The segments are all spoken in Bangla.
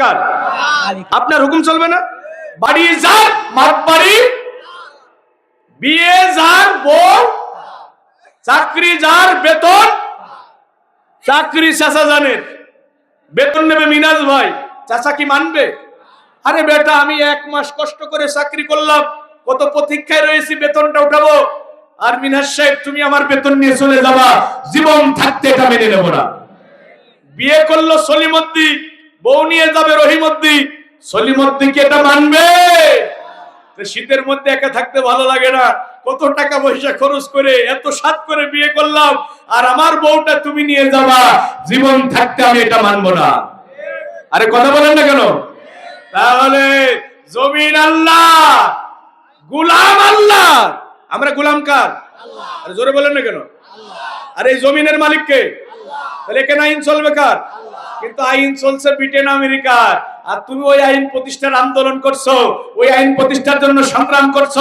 কার আপনার হুকুম চলবে না? বাড়ি যার মাপ বাড়ি। বিয়ে যার বউ, চাকরি যার বেতন, চাকরি চাষা জানেন বেতন নেবে মিনাজ ভাই। চাষা কি মানবে? আরে বেটা, আমি এক মাস কষ্ট করে চাকরি করলাম, কত প্রতীক্ষায় রয়েছি, বেতনটা উঠাবো। আর মিনাজ সাহেব, তুমি আমার বেতন নিয়ে চলে যাবা। জীবন থাকতে এটা মেনে নেব না। বিয়ে করল সলিমদ্দি বউ নিয়ে যাবে রহিমদ্দি। সলিমদ্দি কি এটা মানবে? শীতের মধ্যে একা থাকতে ভালো লাগে না। কত টাকা পয়সা খরচ করে, এত সাত করে বিয়ে করলাম, আর আমার বউটা তুমি নিয়ে যাবা। জীবন থাকতে আমি এটা মানবো না। আরে কথা বলেন না কেন? তাহলে জমিন আল্লাহ, গুলাম আল্লাহ। আমরা গুলাম কার? আরে জোরে বলেন না কেন? আরে এই জমিনের মালিক কে তাহলে এখানে আইন চলবে কার? কিন্তু আইন চলছে ব্রিটেন, আমেরিকার। আর তুমি ওই আইন প্রতিষ্ঠার আন্দোলন করছ, ওই আইন প্রতিষ্ঠার জন্য সংগ্রাম করছ,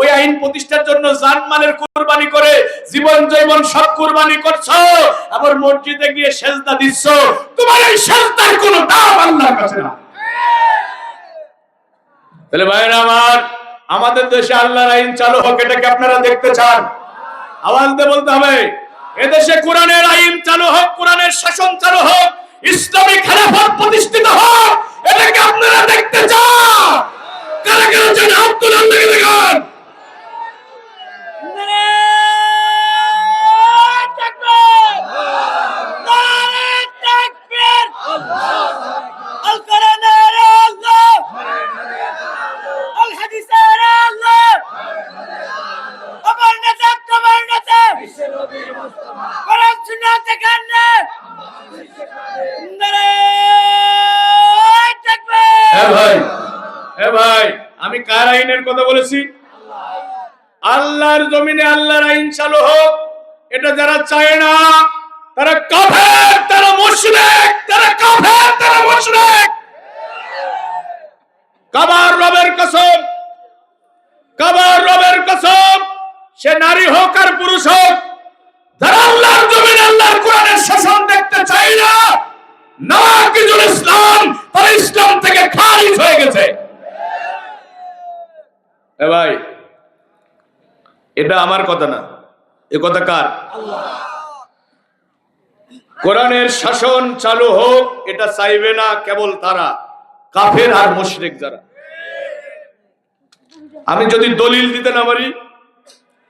ওই আইন প্রতিষ্ঠার জন্য জানমালের কুরবানি করে জীবন জৈবন সব কুরবানি করছ, আবার মসজিদে গিয়ে সেজদা দিচ্ছ। তোমার এই সেজদার কোনো দাম আল্লাহর কাছে না তাহলে ভাইরা আমার, আমাদের দেশে আল্লাহর আইন চালু হোক এটাকে আপনারা দেখতে চান? আওয়াজ দিয়ে বলতে হবে, এদেশে কোরআনের আইন চালু হোক, কোরআনের শাসন চালু হোক ইসলামী খেলাফত প্রতিষ্ঠিত হোক এটাকে আপনারা দেখতে চান। কারা কারা চান আব্দুল আল্লাহ ভাই? ভাই, আমি কার আইনের কথা বলেছি? আল্লাহর জমিনে আল্লাহর আইন চালু হোক, এটা যারা চায় না, তারা কাফের, তারা মুশরিক, তারা কাফের, তারা মুশরিক। কাবার রবের কসম, কাবার রবের কসম, সে নারী হোক আর পুরুষ হোক, যারা আল্লাহর জমিনে আল্লাহর কোরআনের শাসন দেখতে চায় না নাকিজুল ইসলাম তারা ইসলাম থেকে খারিজ হয়ে গেছে। ভাই, এটা আমার কথা না। এ কথা কার? কোরআনের শাসন চালু হোক, এটা চাইবে না কেবল তারা, কাফের আর মুশরিক যারা। আমি যদি দলিল দিতে না পারি,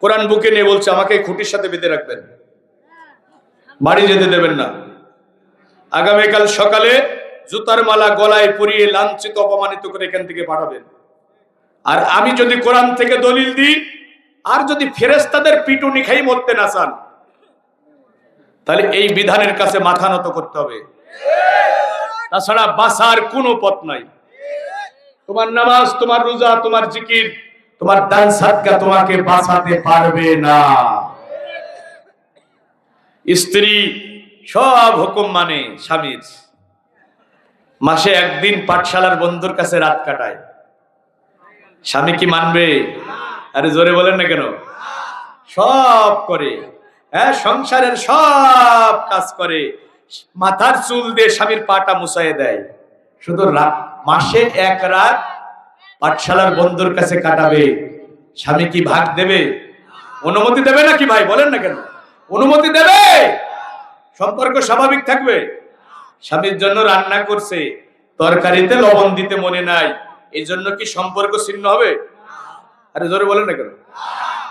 কোরআন বুকে নিয়ে বলছে, আমাকে খুঁটির সাথে বেঁধে রাখবেন। বাড়ি যেতে দেবেন না। আগামীকাল সকালে জুতার মালা গলায় পরিয়ে লাঞ্ছিত, অপমানিত করে এখান থেকে পাঠাবেন। আর আমি যদি কোরআন থেকে দলিল দিই, আর যদি ফেরেস্তাদের পিটুনি খাই মরতে না চান, তাহলে এই বিধানের কাছে মাথা নত করতে হবে। তাছাড়া বাসার কোনো পথ নাই। তোমার নামাজ, তোমার রোজা, তোমার জিকির, তোমার দান সাদকা তোমাকে বাঁচাতে পারবে না। স্ত্রী, সব হুকুম মানে স্বামীর। মাসে একদিন পাঠশালার বন্ধুর কাছে রাত কাটায়। স্বামী কি মানবে? আরে জোরে বলেন না কেন? সব করে। হ্যাঁ সংসারের সব কাজ করে। মাথার চুল দিয়ে স্বামীর পাটা মুছাইয়ে দেয়। শুধু মাসে এক রাত পাঠশালার বন্ধুর কাছে কাটাবে। স্বামী কি ভাগ দেবে? অনুমতি দেবে নাকি ভাই? বলেন না কেন? অনুমতি দেবে? সম্পর্ক স্বাভাবিক থাকবে। স্বামীর জন্য রান্না করছে, তরকারিতে লবণ দিতে মনে নাই, এই জন্য কি সম্পর্ক ছিন্ন হবে? আরে জোরে বলেন না কেন?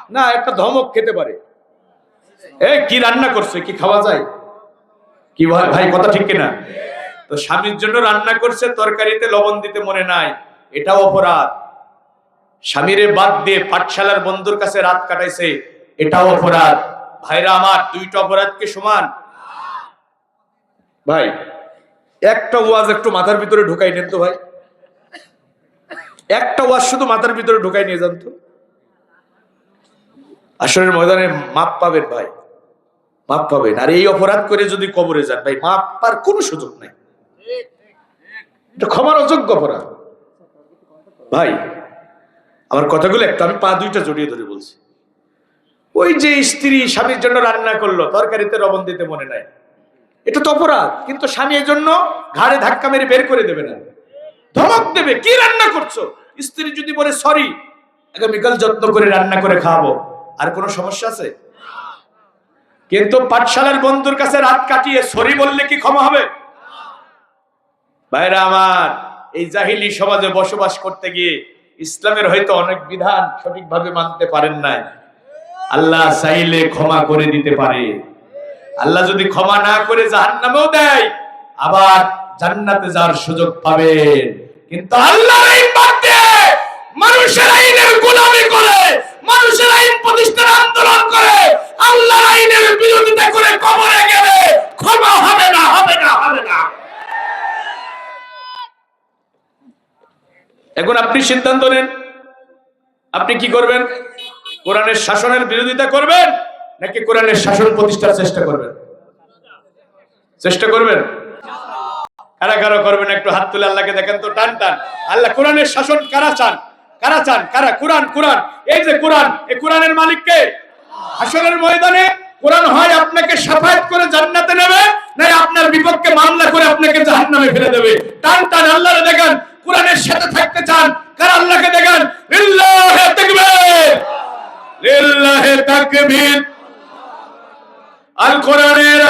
না, একটা ধমক খেতে পারে। এ, কি রান্না করছে? কি খাওয়া যায়? কি ভাই, কথা ঠিক কিনা? তো স্বামীর জন্য রান্না করছে, তরকারিতে লবণ দিতে মনে নাই এটাও অপরাধ। স্বামীরে বাদ দিয়ে পাঠশালার বন্ধুর কাছে রাত কাটাইছে এটাও অপরাধ। ভাইরা, আমার দুইটা অপরাধ কি সমান? ভাই একটা ওয়াজ একটু মাথার ভিতরে ঢুকাই নেন তো ভাই। একটা ওয়াজ শুধু মাথার ভিতরে ঢুকাই নিয়ে যান তো। আসরের ময়দানে মাপ পাবেন ভাই, মাপ পাবেন। আর এই অপরাধ করে যদি কবরে যান ভাই, মাপ পার কোনো সুযোগ নাই। এটা ক্ষমার অযোগ্য অপরাধ। ভাই, আমার কথাগুলো একটু আমি পা দুইটা জড়িয়ে ধরে বলছি। ওই যে স্ত্রী স্বামীর জন্য রান্না করল, তরকারিতে লবণ দিতে মনে নাই। এটা তো অপরাধ, কিন্তু স্বামী জন্য ঘাড়ে ধাক্কা মেরে বের করে দেবে না। ধমক দেবে, কি রান্না করছ? স্ত্রী যদি বলে সরি আগামীকাল যত্ন করে রান্না করে খাওয়াবো আর কোনো সমস্যা আছে? কিন্তু পাঠশালার বন্ধুর কাছে রাত কাটিয়ে সরি বললে কি ক্ষমা হবে? ভাইরা আমার, এই জাহিলি সমাজে বসবাস করতে গিয়ে ইসলামের হয়তো অনেক বিধান সঠিকভাবে মানতে পারেন নাই। আল্লাহ চাইলে ক্ষমা করে দিতে পারে। আল্লাহ যদি ক্ষমা না করে জাহান্নামেও দেয়, আবার জান্নাতে যাওয়ার সুযোগ পাবেন কিন্তু আল্লাহর আইন বাদ মানুষের আইনের গোলামি করে, মানুষের আইন প্রতিষ্ঠার আন্দোলন করে, আল্লাহর আইনের বিরোধিতা করে কবরে গেলে ক্ষমা হবে না হবে না হবে না। এখন আপনি সিদ্ধান্ত নেন। আপনি কি করবেন? কোরআনের শাসনের বিরোধিতা করবেন? নাকি কোরআনের শাসন প্রতিষ্ঠার চেষ্টা করবেন? চেষ্টা করবেন? কারা কারা করবেন? একটু হাত তুলে আল্লাহকে দেখেন তো, টান টান। আল্লাহ কোরআনের শাসন কারা চান? কারা চান? কারা? কোরআন কোরআন। এই যে কোরআন এই কোরআনের মালিককে হাসরের ময়দানে কোরআন হয় আপনাকে সাফায়াত করে জান্নাতে নেবে না আপনার বিপক্ষে মামলা করে আপনাকে জাহান্নামে ফেলে দেবে। টান টান, আল্লাহরে দেখেন, কোরআনের সাথে থাকতে চান। কারা আল্লাহকে দেখেন? লিল্লাহে তাকবীর। লিল্লাহে তাকবীর। আল কোরআনের